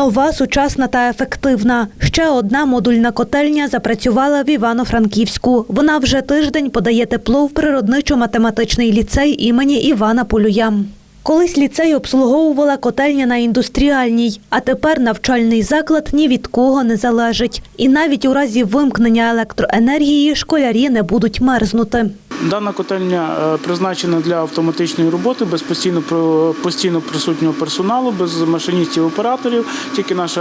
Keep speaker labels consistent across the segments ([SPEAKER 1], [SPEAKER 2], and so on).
[SPEAKER 1] Нова, сучасна та ефективна. Ще одна модульна котельня запрацювала в Івано-Франківську. Вона вже тиждень подає тепло в природничо-математичний ліцей імені Івана Полюя. Колись ліцей обслуговувала котельня на індустріальній, а тепер навчальний заклад ні від кого не залежить. І навіть у разі вимкнення електроенергії школярі не будуть мерзнути.
[SPEAKER 2] Дана котельня е, призначена для автоматичної роботи без постійно постійно присутнього персоналу, без машиністів операторів. Тільки наша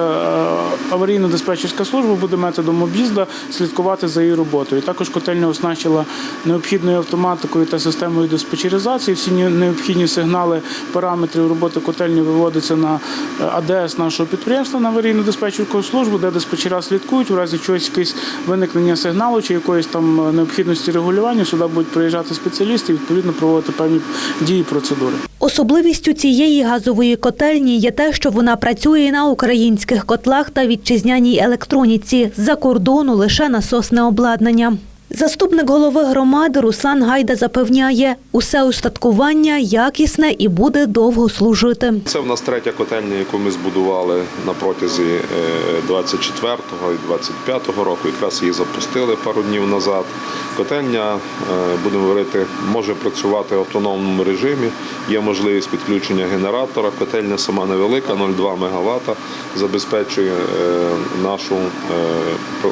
[SPEAKER 2] е, аварійно-диспетчерська служба буде методом об'їзду слідкувати за її роботою. Також котельня оснащила необхідною автоматикою та системою диспетчеризації. Всі ні- необхідні сигнали параметрів роботи котельні виводяться на е, АДС нашого підприємства на аварійно-диспетчерську службу, де диспетчера слідкують у разі чогось якесь виникнення сигналу чи якоїсь там необхідності регулювання. Сюди будуть приїжджати спеціалісти і відповідно проводити певні дії процедури.
[SPEAKER 1] Особливістю цієї газової котельні є те, що вона працює на українських котлах та вітчизняній електроніці з-за кордону лише насосне обладнання. Заступник голови громади Руслан Гайда запевняє, усе устаткування якісне і буде довго служити.
[SPEAKER 3] Це в нас третя котельня, яку ми збудували на протязі е, 24-го і 25-го року. Якраз її запустили пару днів назад. Котельня, е, будемо говорити, може працювати в автономному режимі. Є можливість підключення генератора. Котельня сама невелика, 0,2 МВт, забезпечує е, нашу про-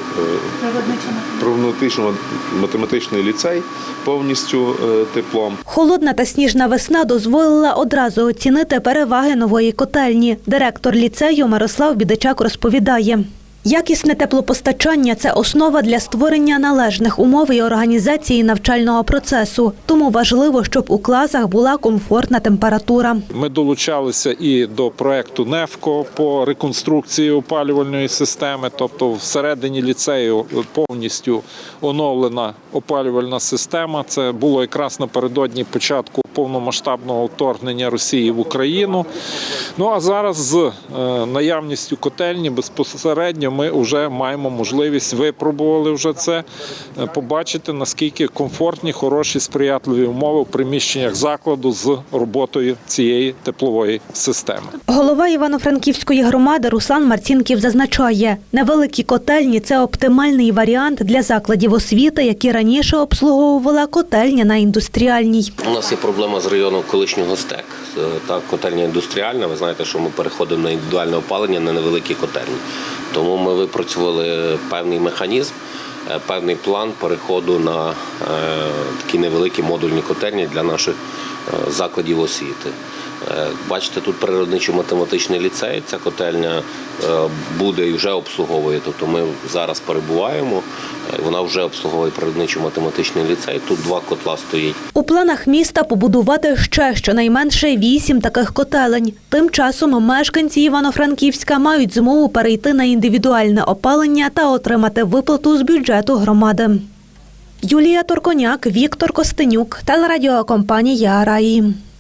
[SPEAKER 3] природничо- математичний ліцей повністю е, теплом.
[SPEAKER 1] Холодна та сніжна весна дозволила одразу оцінити переваги нової котельні. Директор ліцею Мирослав Бідичак розповідає. Якісне теплопостачання це основа для створення належних умов і організації навчального процесу. Тому важливо, щоб у класах була комфортна температура.
[SPEAKER 4] Ми долучалися і до проекту НЕФКО по реконструкції опалювальної системи. Тобто, всередині ліцею повністю оновлена опалювальна система. Це було якраз напередодні початку повномасштабного вторгнення Росії в Україну. Ну а зараз з е, наявністю котельні безпосередньо ми вже маємо можливість випробували вже це, е, побачити наскільки комфортні, хороші, сприятливі умови в приміщеннях закладу з роботою цієї теплової системи.
[SPEAKER 1] Голова Івано-Франківської громади Руслан Марцінків зазначає, невеликі котельні це оптимальний варіант для закладів освіти, які раніше обслуговувала котельня на індустріальній.
[SPEAKER 5] У нас є проблема з району колишнього СТЕК. Е, Та котельня індустріальна. Ви знаєте, що ми переходимо на індивідуальне опалення на невеликі котельні. Тому ми випрацювали певний механізм, е, певний план переходу на е, такі невеликі модульні котельні для наших е, закладів освіти. Е, Бачите, тут природничо-математичний ліцей. Ця котельня е, буде і вже обслуговує. Тобто ми зараз перебуваємо. е, Вона вже обслуговує природничо-математичний ліцей. Тут два котла стоїть.
[SPEAKER 1] У планах міста побудувати ще щонайменше вісім таких котелень. Тим часом мешканці Івано-Франківська мають змогу перейти на індивідуальне опалення та отримати виплату з бюджету громади. Юлія Торконяк, Віктор Костенюк, телерадіокомпанія Раї.